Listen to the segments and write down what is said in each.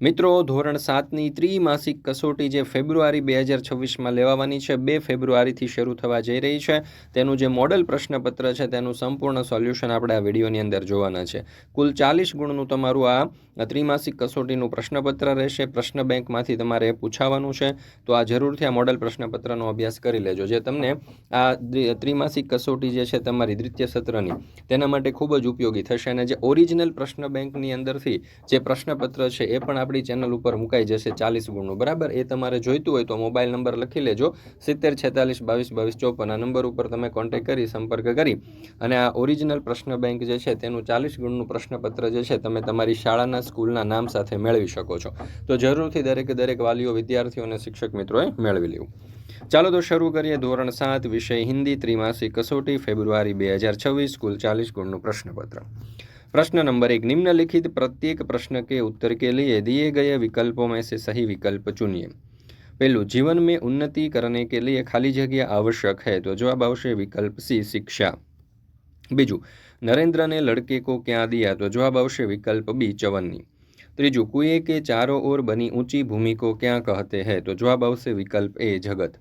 મિત્રો ધોરણ સાતની ત્રિમાસિક કસોટી જે ફેબ્રુઆરી બે હજાર છવ્વીસમાં લેવાવાની છે બે ફેબ્રુઆરીથી શરૂ થવા જઈ રહી છે તેનું જે મોડલ પ્રશ્નપત્ર છે તેનું સંપૂર્ણ સોલ્યુશન આપણે આ વિડીયોની અંદર જોવાના છે કુલ ચાલીસ ગુણનું તમારું આ ત્રિમાસિક કસોટીનું પ્રશ્નપત્ર રહેશે પ્રશ્ન બેંકમાંથી તમારે પૂછાવાનું છે તો આ જરૂરથી આ મોડલ પ્રશ્નપત્રનો અભ્યાસ કરી લેજો જે તમને આ ત્રિમાસિક કસોટી જે છે તમારી દ્વિતીય સત્રની તેના માટે ખૂબ જ ઉપયોગી થશે અને જે ઓરિજિનલ પ્રશ્ન બેંકની અંદરથી જે પ્રશ્નપત્ર છે એ પણ આપણી ચેનલ ઉપર મુકાઈ જશે ચાલીસ ગુણનું બરાબર એ તમારે જોઈતું હોય તો મોબાઈલ નંબર લખી લેજો સિત્તેર છેતાલીસ બાવીસ બાવીસ ચોપન આ નંબર ઉપર તમે કોન્ટેક્ટ કરી સંપર્ક કરી અને આ ઓરિજિનલ પ્રશ્ન બેંક જે છે તેનું ચાલીસ ગુણનું પ્રશ્નપત્ર જે છે તમે તમારી શાળાના સ્કૂલના નામ સાથે મેળવી શકો છો તો જરૂરથી દરેકે દરેક વાલીઓ વિદ્યાર્થીઓ અને શિક્ષક મિત્રોએ મેળવી લેવું ચાલો તો શરૂ કરીએ ધોરણ સાત વિષય હિન્દી ત્રિમાસિક કસોટી ફેબ્રુઆરી બે હજાર છવ્વીસ કુલ ચાલીસ ગુણનું પ્રશ્નપત્ર प्रश्न नंबर एक निम्नलिखित प्रत्येक प्रश्न के उत्तर के लिए दिए गए विकल्पों में से सही विकल्प चुनिए पहलू जीवन में उन्नति करने के लिए खाली जगह आवश्यक है तो जवाब आवश्यक विकल्प सी शिक्षा बीजू नरेंद्र ने लड़के को क्या दिया तो जवाब आवश्यक विकल्प बी चवन्नी कुए के चारों ओर बनी ऊंची भूमि को क्या कहते हैं तो जवाब आवश्यक विकल्प ए जगत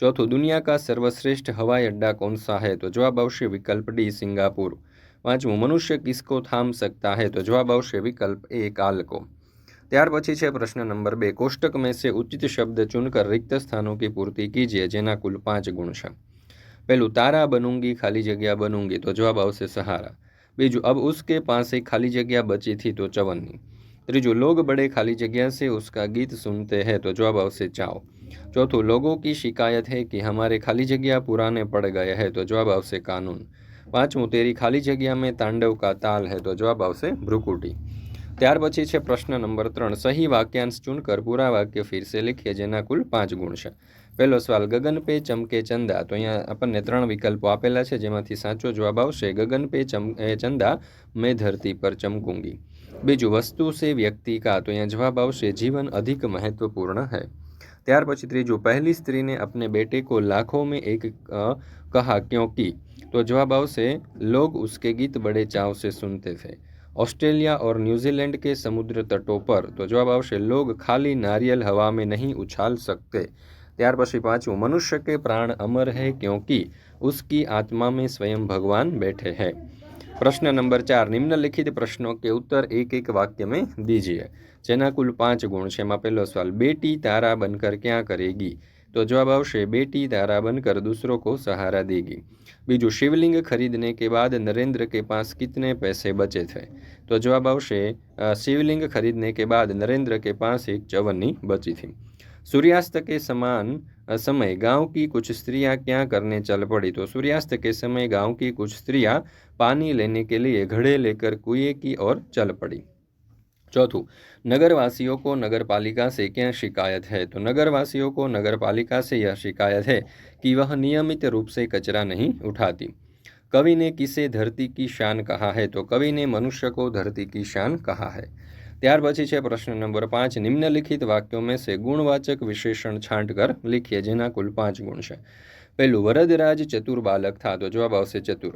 चौथों दुनिया का सर्वश्रेष्ठ हवाई अड्डा कौन सा है तो जवाब आवश्यक विकल्प डी सिंगापुर પાંચમું મનુષ્ય કિસકો થામ સકતા હે તો જવાબ આવશે વિકલ્પ એ કાલ કો ત્યાર પછી છે પ્રશ્ન નંબર બે કોષ્ટક મેં સે ઉચિત શબ્દ ચુનકર રિક્ત સ્થાનો કી પૂર્તિ કીજીએ જેના કુલ પાંચ ગુણ છે પહેલું તારા બનૂંગી ખાલી જગ્યા બનૂંગી તો જવાબ આવશે સહારા બીજું અબ ઉસકે પાસે ખાલી જગ્યા બચી થી તો ચવનની ત્રીજું લોગ બડે ખાલી જગ્યા સે ઉસકા ગીત સુનતે હૈ તો જવાબ આવશે ચાઓ ચોથું લોગો કી શિકાયત હૈ કે હમારે ખાલી જગ્યા પુરાને પડ ગયે હૈ તો જવાબ આવશે કાનૂન પાંચમું તેરી ખાલી જગ્યા મેં તાંડવ કા તાલ હે તો જવાબ આવશે ભ્રુકુટી ત્યાર પછી છે પ્રશ્ન નંબર ત્રણ સહી વાક્યાંશ ચૂનકર પૂરા વાક્ય ફિરસે લખીએ જેના કુલ પાંચ ગુણ છે પહેલો સવાલ ગગન પે ચમકે ચંદા તો અહીંયા આપણને ત્રણ વિકલ્પો આપેલા છે જેમાંથી સાચો જવાબ આવશે ગગન પે ચમકે ચંદા મેં ધરતી પર ચમકુંગી બીજું વસ્તુ છે વ્યક્તિ કા તો અહીંયા જવાબ આવશે જીવન અધિક મહત્વપૂર્ણ હૈ ત્યાર પછી ત્રીજું પહેલી સ્ત્રીને अपने બેટે કો લાખો મેં એક કહા क्योंकि तो जवाब आवश्य लोग उसके गीत बड़े चाव से सुनते थे ऑस्ट्रेलिया और न्यूजीलैंड के समुद्र तटों पर तो जवाब आवश्य लोग खाली नारियल हवा में नहीं उछाल सकते ત્યાર પછી પાંચમું મનુષ્ય કે પ્રાણ અમર है क्योंकि ઉસકી આત્મા મેં સ્વયં ભગવાન બેઠે હૈ प्रश्न नंबर चार निम्नलिखित प्रश्नों के उत्तर एक एक वाक्य में दीजिए जेना कुल पांच गुण से पहलो सवाल बेटी तारा बनकर क्या करेगी तो जवाब आवश्यक बेटी तारा बनकर दूसरों को सहारा देगी बीजू शिवलिंग खरीदने के बाद नरेंद्र के पास कितने पैसे बचे थे तो जवाब आवश्यक शिवलिंग खरीदने के बाद नरेंद्र के पास एक चवन्नी बची थी सूर्यास्त के समान समय गांव की कुछ स्त्रियां क्या करने चल पड़ी तो सूर्यास्त के समय गांव की कुछ स्त्रियां पानी लेने के लिए घड़े लेकर कुएं की ओर चल पड़ी चौथू नगरवासियों को नगरपालिका से क्या शिकायत है तो नगरवासियों को नगरपालिका से यह शिकायत है कि वह नियमित रूप से कचरा नहीं उठाती कवि ने किसे धरती की शान कहा है तो कवि ने मनुष्य को धरती की शान कहा है त્યાર પછી છે પ્રશ્ન નંબર 5 નિમ્ન લિખિત વાક્યોમેસે ગુણવાચક વિશેષણ છાંટકર લખીએ જેના કુલ 5 ગુણ છે. પેલું वरदराज ચતુરબાલક થા તો જવાબ આવશે ચતુર.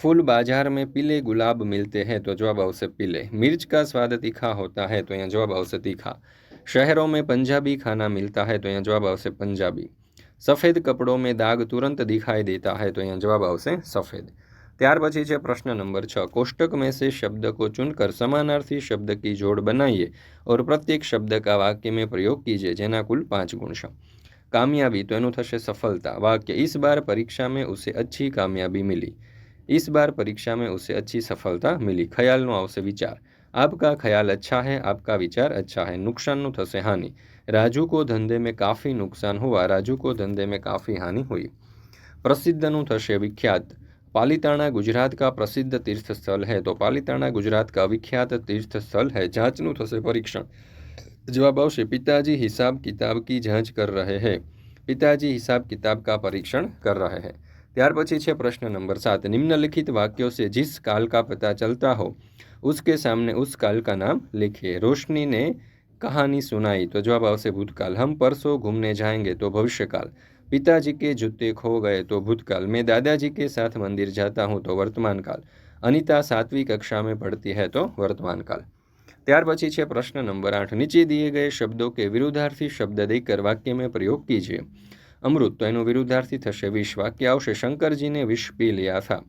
ફૂલ બજારમે પીલે ગુલાબ મિલતે હે તો જવાબ આવશે પીલે. મિર્ચ કા સ્વાદ તીખા હોતા હે તો અહીં જવાબ આવશે તીખા. શહેરોમે પંજાબી ખાના મિલતા હે તો અહીં જવાબ આવશે પંજાબી. સફેદ કપડોમે ડાગ તુરંત દેખાઈ દેતા હે તો અહીં જવાબ આવશે સફેદ. त્યાર પછી છે પ્રશ્ન નંબર 6 કોષ્ટક મેસે શબ્દકો ચૂન કર સમાનાર્થી શબ્દ કી જોડ બનાઈએ ઓર પ્રત્યેક શબ્દ કા વાક્ય મે પ્રયોગ કીજે જેના કુલ 5 ગુણ છે کامیابی તો એનું થસે સફળતા વાક્ય ਇਸ બાર પરીક્ષા મે ઉસે અચ્છી کامیابی મિલી ਇਸ બાર પરીક્ષા મે ઉસે અચ્છી સફળતા મિલી ખ્યાલ નું થસે વિચાર આપકા ખ્યાલ અચ્છા હે આપકા વિચાર અચ્છા હે નુકસાન નું થસે हानि રાજુ કો ધંધે મે કાફી નુકસાન હુઆ રાજુ કો ધંધે મે કાફી हानि હુઈ પ્રસિદ્ધ નું થસે વિખ્યાત पालीताणा गुजरात का प्रसिद्ध तीर्थस्थल है तो पालीताणा गुजरात का विख्यात तीर्थस्थल है जांचनू थे परीक्षण जवाब आवश्य पिताजी हिसाब किताब की जांच कर रहे हैं पिताजी हिसाब किताब का परीक्षण कर रहे हैं त्यार पी प्रश्न नंबर सात निम्नलिखित वाक्यों से जिस काल का पता चलता हो उसके सामने उस काल का नाम लिखिए रोशनी ने कहानी सुनाई तो जवाब आवश्य भूतकाल हम परसों घूमने जाएंगे तो भविष्य काल પિતાજી કે जूते ખો ગયે તો ભૂતકાલ મેં દાદાજી કે સાથ મંદિર जाता हूँ તો વર્તમાનકાલ काल અનિતા સાતવી કક્ષા મેં પડતી હૈ તો વર્તમાનકાલ ત્યાર પછી છે પ્રશ્ન નંબર આઠ નીચે દિએ ગયે શબ્દો કે વિરુદ્ધાર્થી શબ્દ દેકર વાક્ય મેં પ્રયોગ કીજીએ અમૃત તો એનું વિરુદ્ધાર્થી થશે વિશ વાક્ય આવશે શંકરજીને વિષ પી લ્યા થા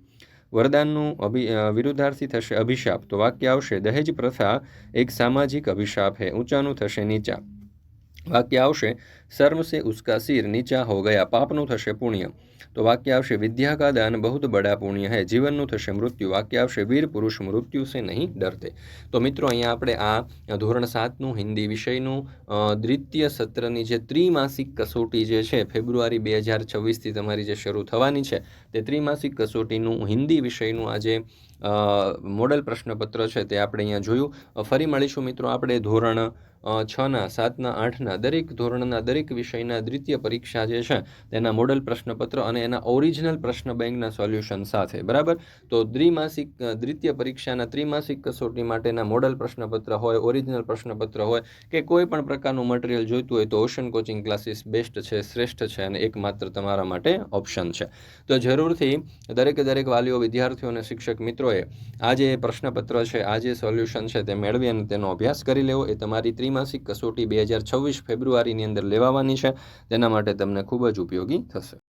વરદાનનું અભિ વિરુદ્ધાર્થી થશે અભિશાપ તો વાક્ય આવશે દહેજ પ્રથા એક સામાજિક અભિશાપ હે ઊંચાનું થશે નીચા વાક્ય આવશે શર્મ સે ઉસકા સિર નીચા હો ગયા પાપનું થશે પુણ્ય તો વાક્ય આવશે વિદ્યા કા દાન બહુત બડા પુણ્ય હે જીવનનું થશે મૃત્યુ વાક્ય આવશે વીર પુરુષ મૃત્યુ સે નહીં ડરતે તો મિત્રો અહીંયા આપણે આ ધોરણ સાતનું હિન્દી વિષયનું દ્વિતીય સત્રની જે ત્રિમાસિક કસોટી જે છે ફેબ્રુઆરી બે હજાર છવ્વીસથી તમારી જે શરૂ થવાની છે તે ત્રિમાસિક કસોટીનું હિન્દી વિષયનું આજે મોડલ પ્રશ્નપત્ર છે તે આપણે અહીંયા જોયું ફરી મળીશું મિત્રો આપણે ધોરણ છના સાતના આઠના દરેક ધોરણના દરેક વિષયના દ્વિતીય પરીક્ષા જે છે તેના મોડલ પ્રશ્નપત્ર અને એના ઓરિજિનલ પ્રશ્ન બેંકના સોલ્યુશન સાથે બરાબર તો દ્વિમાસિક દ્વિતીય પરીક્ષાના ત્રિમાસિક કસોટી માટેના મોડલ પ્રશ્નપત્ર હોય ઓરિજિનલ પ્રશ્નપત્ર હોય કે કોઈ પણ પ્રકારનું મટીરિયલ જોઈતું હોય તો ઓશન કોચિંગ ક્લાસીસ બેસ્ટ છે શ્રેષ્ઠ છે અને એકમાત્ર તમારા માટે ઓપ્શન છે તો જરૂરથી દરેકે દરેક વાલીઓ વિદ્યાર્થીઓ અને શિક્ષક મિત્રોએ આ જે પ્રશ્નપત્ર છે આ જે સોલ્યુશન છે તે મેળવી અને તેનો અભ્યાસ કરી લેવો એ તમારી ત્રિ ત્રિમાસિક કસોટી બે હજાર છવ્વીસ ફેબ્રુઆરીની અંદર લેવાવાની છે જેના માટે તમને ખૂબ જ ઉપયોગી થશે